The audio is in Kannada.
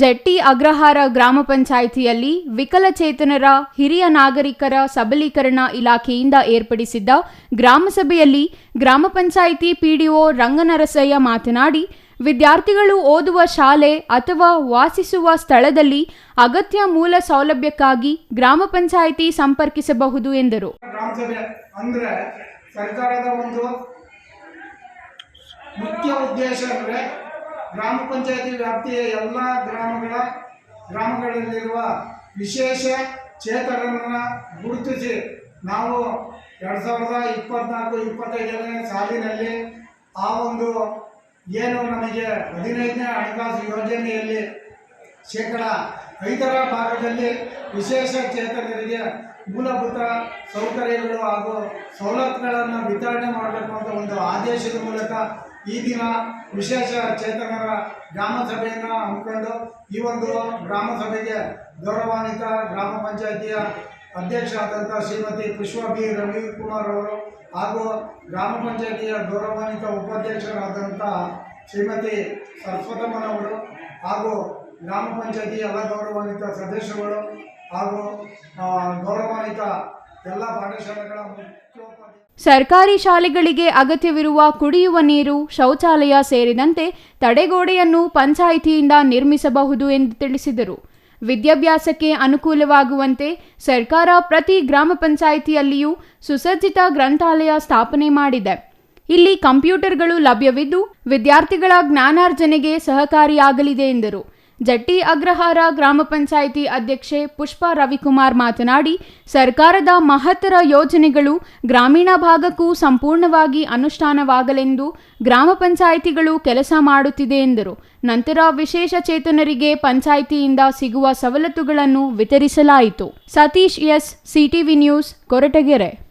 ಜಟ್ಟಿ ಅಗ್ರಹಾರ ಗ್ರಾಮ ಪಂಚಾಯಿತಿಯಲ್ಲಿ ವಿಕಲಚೇತನರ ಹಿರಿಯ ನಾಗರಿಕರ ಸಬಲೀಕರಣ ಇಲಾಖೆಯಿಂದ ಏರ್ಪಡಿಸಿದ್ದ ಗ್ರಾಮಸಭೆಯಲ್ಲಿ ಗ್ರಾಮ ಪಂಚಾಯಿತಿ ಪಿಡಿಒ ರಂಗನರಸಯ್ಯ ಮಾತನಾಡಿ, ವಿದ್ಯಾರ್ಥಿಗಳು ಓದುವ ಶಾಲೆ ಅಥವಾ ವಾಸಿಸುವ ಸ್ಥಳದಲ್ಲಿ ಅಗತ್ಯ ಮೂಲ ಸೌಲಭ್ಯಕ್ಕಾಗಿ ಗ್ರಾಮ ಪಂಚಾಯಿತಿ ಸಂಪರ್ಕಿಸಬಹುದು ಎಂದರು. ಸರ್ಕಾರದ ಒಂದು ಮುಖ್ಯ ಉದ್ದೇಶ ಗ್ರಾಮ ಪಂಚಾಯತಿ ವ್ಯಾಪ್ತಿಯ ಎಲ್ಲ ಗ್ರಾಮಗಳ, ಗ್ರಾಮಗಳಲ್ಲಿರುವ ವಿಶೇಷ ಚೇತನರನ್ನು ಗುರುತಿಸಿ ನಾವು ಎರಡು ಸಾವಿರದ ಇಪ್ಪತ್ನಾಲ್ಕು, ಇಪ್ಪತ್ತೈದನೇ ಸಾಲಿನಲ್ಲಿ ಆ ಒಂದು ಏನು ನಮಗೆ ಹದಿನೈದನೇ ಹಣಕಾಸು ಯೋಜನೆಯಲ್ಲಿ ಶೇಕಡ ಐದರ ಭಾಗದಲ್ಲಿ ವಿಶೇಷ ಚೇತನರಿಗೆ ಮೂಲಭೂತ ಸೌಕರ್ಯಗಳು ಹಾಗೂ ಸವಲತ್ತುಗಳನ್ನು ವಿತರಣೆ ಮಾಡಬೇಕು ಅಂತ ಒಂದು ಆದೇಶದ ಮೂಲಕ ಈ ದಿನ ವಿಶೇಷ ಚೇತನರ ಗ್ರಾಮ ಸಭೆಯನ್ನು ಹಮ್ಮಿಕೊಂಡು ಈ ಒಂದು ಗ್ರಾಮ ಸಭೆಗೆ ಗೌರವಾನ್ವಿತ ಗ್ರಾಮ ಪಂಚಾಯಿತಿಯ ಅಧ್ಯಕ್ಷರಾದಂಥ ಶ್ರೀಮತಿ ಪುಷ್ಪ ಬಿ ರವಿಕುಮಾರ್ ಅವರು ಹಾಗೂ ಗ್ರಾಮ ಪಂಚಾಯಿತಿಯ ಗೌರವಾನ್ವಿತ ಉಪಾಧ್ಯಕ್ಷರಾದಂಥ ಶ್ರೀಮತಿ ಸರಸ್ವತಮ್ಮನವರು ಹಾಗೂ ಗ್ರಾಮ ಪಂಚಾಯತಿ ಎಲ್ಲ ಗೌರವಾನ್ವಿತ ಸದಸ್ಯರುಗಳು ಹಾಗೂ ಗೌರವಾನ್ವಿತ ಎಲ್ಲ ಪಾಠಶಾಲೆಗಳ ಸರ್ಕಾರಿ ಶಾಲೆಗಳಿಗೆ ಅಗತ್ಯವಿರುವ ಕುಡಿಯುವ ನೀರು, ಶೌಚಾಲಯ ಸೇರಿದಂತೆ ತಡೆಗೋಡೆಯನ್ನು ಪಂಚಾಯಿತಿಯಿಂದ ನಿರ್ಮಿಸಬಹುದು ಎಂದು ತಿಳಿಸಿದರು. ವಿದ್ಯಾಭ್ಯಾಸಕ್ಕೆ ಅನುಕೂಲವಾಗುವಂತೆ ಸರ್ಕಾರ ಪ್ರತಿ ಗ್ರಾಮ ಪಂಚಾಯಿತಿಯಲ್ಲಿಯೂ ಸುಸಜ್ಜಿತ ಗ್ರಂಥಾಲಯ ಸ್ಥಾಪನೆ ಮಾಡಿದೆ. ಇಲ್ಲಿ ಕಂಪ್ಯೂಟರ್ಗಳು ಲಭ್ಯವಿದ್ದು, ವಿದ್ಯಾರ್ಥಿಗಳ ಜ್ಞಾನಾರ್ಜನೆಗೆ ಸಹಕಾರಿಯಾಗಲಿದೆ ಎಂದರು. ಜಟ್ಟಿ ಅಗ್ರಹಾರ ಗ್ರಾಮ ಪಂಚಾಯಿತಿ ಅಧ್ಯಕ್ಷೆ ಪುಷ್ಪ ರವಿಕುಮಾರ್ ಮಾತನಾಡಿ, ಸರ್ಕಾರದ ಮಹತ್ತರ ಯೋಜನೆಗಳು ಗ್ರಾಮೀಣ ಭಾಗಕ್ಕೂ ಸಂಪೂರ್ಣವಾಗಿ ಅನುಷ್ಠಾನವಾಗಲೆಂದು ಗ್ರಾಮ ಪಂಚಾಯಿತಿಗಳು ಕೆಲಸ ಮಾಡುತ್ತಿದೆ ಎಂದರು. ನಂತರ ವಿಶೇಷ ಚೇತನರಿಗೆ ಪಂಚಾಯಿತಿಯಿಂದ ಸಿಗುವ ಸವಲತ್ತುಗಳನ್ನು ವಿತರಿಸಲಾಯಿತು. Satish S, CTV news, Koratagere.